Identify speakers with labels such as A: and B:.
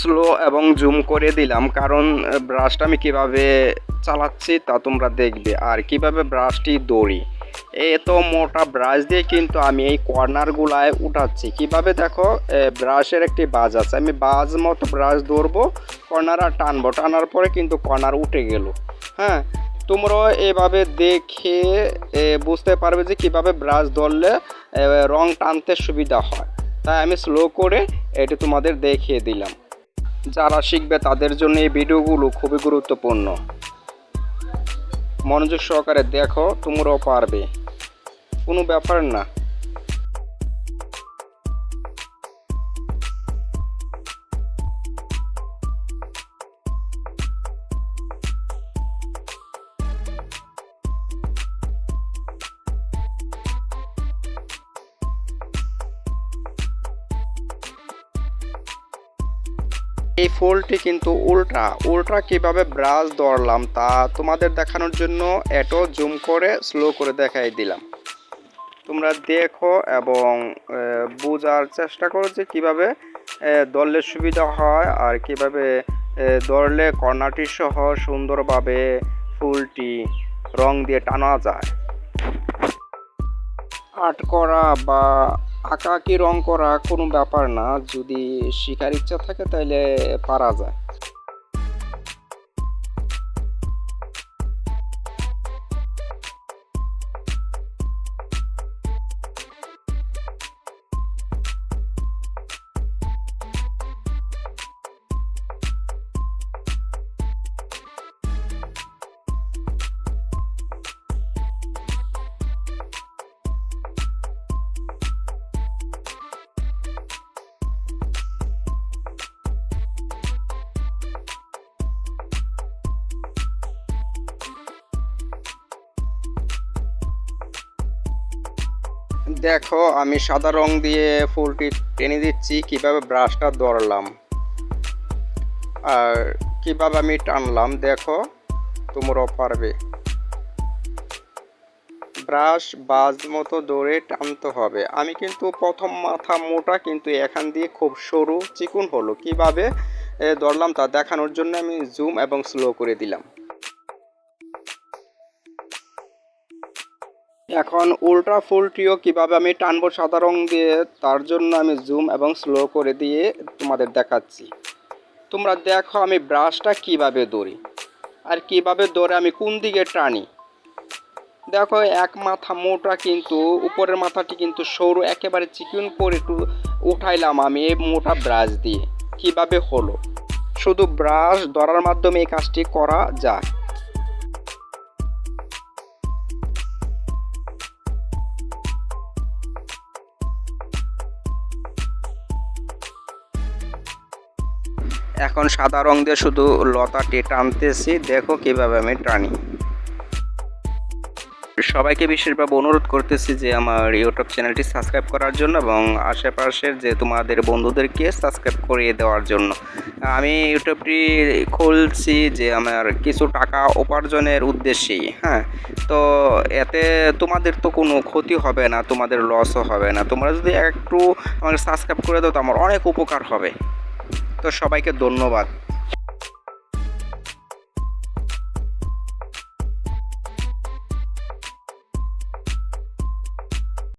A: Slow এবং zoom করে দিলাম, কারণ ব্রাশটা আমি কীভাবে চালাচ্ছি তা তোমরা দেখবে। আর কীভাবে ব্রাশটি দড়ি এত মোটা ব্রাশ দিয়ে কিন্তু আমি এই কর্নারগুলায় উঠাচ্ছি। কীভাবে দেখো ব্রাশের একটি বাজ আছে, আমি বাজ মতো ব্রাশ ধরবো কর্নার আর টানবো, টানার পরে কিন্তু কর্নার উঠে গেল। হ্যাঁ তোমরাও এভাবে দেখে বুঝতে পারবে যে কীভাবে ব্রাশ ধরলে রং টানতে সুবিধা হয়। তাই আমি স্লো করে এটি তোমাদের দেখিয়ে দিলাম। যারা শিখবে তাদের জন্য এই ভিডিওগুলো খুবই গুরুত্বপূর্ণ। মনোযোগ সহকারে দেখো, তোমরাও পারবে। কোনো ব্যাপার না। এই ফুলটি কিন্তু উল্টা। উল্টা কীভাবে ব্রাশ ধরলাম তা তোমাদের দেখানোর জন্য এটো জুম করে স্লো করে দেখাই দিলাম। তোমরা দেখো এবং বোঝার চেষ্টা করো যে কীভাবে দললে সুবিধা হয় আর কীভাবে আহ, ধরলে কর্নারটি সহ সুন্দরভাবে ফুলটি রং দিয়ে টানা যায়। আর্ট করা বা আঁকাআঁকি রং করা কোনো ব্যাপার না যদি শেখার ইচ্ছা থাকে তাহলে পারা যায়। দেখো, আমি সাদা রং দিয়ে ফুলটি টেনে দিচ্ছি, কীভাবে ব্রাশটা ধরলাম। আর কীভাবে আমি টানলাম, দেখো, তোমরাও পারবে। ব্রাশ বাজ মতো দৌড়ে টানতে হবে। আমি কিন্তু প্রথম মাথা মোটা, কিন্তু এখান দিয়ে খুব সরু চিকুন হলো। কীভাবে ধরলাম তা দেখানোর জন্য আমি জুম এবং স্লো করে দিলাম। এখন উল্টা ফুলটিও কীভাবে আমি টানবো সাদা রং দিয়ে, তার জন্য আমি জুম এবং স্লো করে দিয়ে তোমাদের দেখাচ্ছি। তোমরা দেখো আমি ব্রাশটা কীভাবে দৌড়ি, আর কীভাবে দৌড়ে আমি কোন দিকে টানি। দেখো, এক মাথা মোটা কিন্তু, উপরের মাথাটি কিন্তু সরু, একেবারে চিকন করে একটু উঠাইলাম আমি এই মোটা ব্রাশ দিয়ে। কীভাবে হলো? শুধু ব্রাশ ধরার মাধ্যমে এই কাজটি করা যায়। এখন সাদা রং দিয়ে শুধু লতাটি টানতেছি। দেখো কীভাবে আমি টানি। সবাইকে বিশেষভাবে অনুরোধ করতেছি যে আমার ইউটিউব চ্যানেলটি সাবস্ক্রাইব করার জন্য এবং আশেপাশের যে তোমাদের বন্ধুদেরকে সাবস্ক্রাইব করিয়ে দেওয়ার জন্য। আমি ইউটিউবটি খুলছি যে আমার কিছু টাকা উপার্জনের উদ্দেশ্যেই হ্যাঁ? তো এতে তোমাদের তো কোনো ক্ষতি হবে না, তোমাদের লসও হবে না। তোমরা যদি একটু আমাকে সাবস্ক্রাইব করে দাও তো আমার অনেক উপকার হবে। তো সবাইকে ধন্যবাদ।